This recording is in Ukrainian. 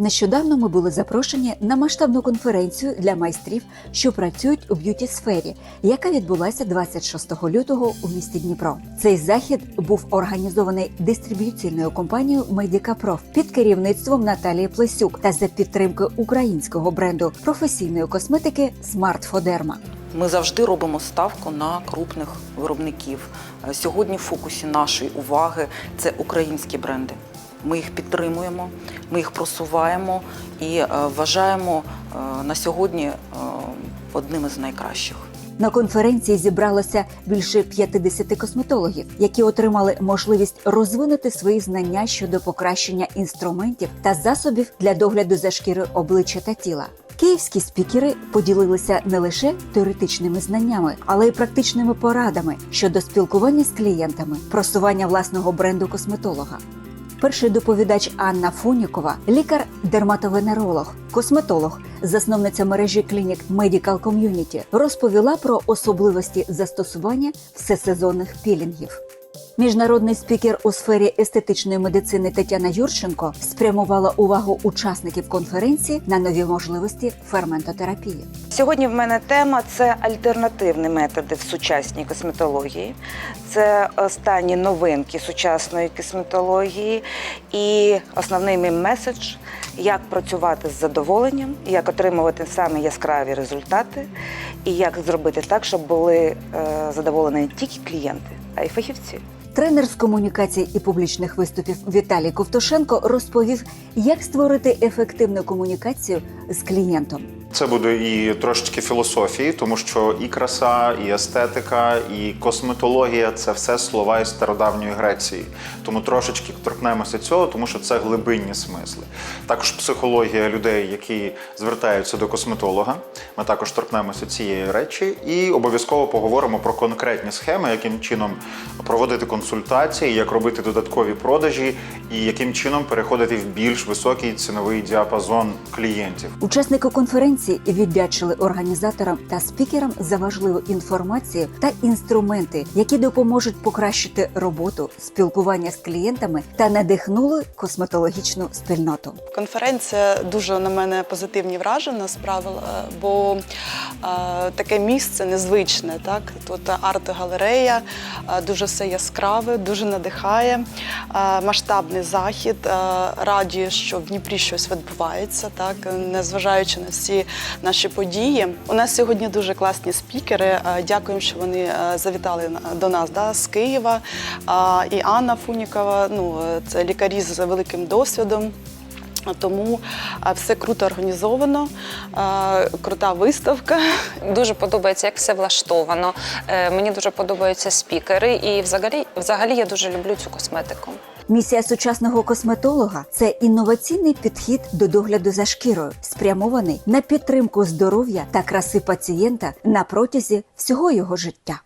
Нещодавно ми були запрошені на масштабну конференцію для майстрів, що працюють у б'юті сфері, яка відбулася 26 лютого у місті Дніпро. Цей захід був організований дистриб'юційною компанією Prof під керівництвом Наталії Плесюк та за підтримки українського бренду професійної косметики Foderma. Ми завжди робимо ставку на крупних виробників. Сьогодні в фокусі нашої уваги це українські бренди. Ми їх підтримуємо, ми їх просуваємо і е, вважаємо е, на сьогодні е, одним із найкращих. На конференції зібралося більше 50 косметологів, які отримали можливість розвинути свої знання щодо покращення інструментів та засобів для догляду за шкірою обличчя та тіла. Київські спікери поділилися не лише теоретичними знаннями, але й практичними порадами щодо спілкування з клієнтами, просування власного бренду косметолога. Перший доповідач Анна Фунікова, лікар-дерматовенеролог, косметолог, засновниця мережі клінік Medical Community, розповіла про особливості застосування всесезонних пілінгів. Міжнародний спікер у сфері естетичної медицини Тетяна Юрченко спрямувала увагу учасників конференції на нові можливості ферментотерапії. Сьогодні в мене тема це альтернативні методи в сучасній косметології. Це останні новинки сучасної косметології і основний мій меседж як працювати з задоволенням, як отримувати самі яскраві результати, і як зробити так, щоб були е, задоволені не тільки клієнти, а й фахівці. Тренер з комунікацій і публічних виступів Віталій Ковтошенко розповів, як створити ефективну комунікацію з клієнтом. Це буде і трошечки філософії, тому що і краса, і естетика, і косметологія це все слова із стародавньої Греції. Тому трошечки торкнемося цього, тому що це глибинні смисли. Також психологія людей, які звертаються до косметолога. Ми також торкнемося цієї речі і обов'язково поговоримо про конкретні схеми, яким чином проводити консультації, як робити додаткові продажі, і яким чином переходити в більш високий ціновий діапазон клієнтів. Учасники конференції віддячили організаторам та спікерам за важливу інформацію та інструменти, які допоможуть покращити роботу, спілкування з клієнтами та надихнули косметологічну спільноту. Конференція дуже на мене позитивні враження справила, бо таке місце незвичне. Так? Тут арт-галерея, дуже все яскраве, дуже надихає. Масштабний захід, радіє, що в Дніпрі щось відбувається, так? незважаючи на всі наші події. У нас сьогодні дуже класні спікери. Е, Дякуємо, що вони е, завітали до нас да, з Києва. І Анна Фунікова, ну, е, це лікарі з великим досвідом. Тому все круто організовано, крута виставка. Дуже подобається, як все влаштовано. Е, Мені дуже подобаються спікери, і взагалі, взагалі я дуже люблю цю косметику. Місія сучасного косметолога це інноваційний підхід до догляду за шкірою, спрямований на підтримку здоров'я та краси пацієнта на протязі всього його життя.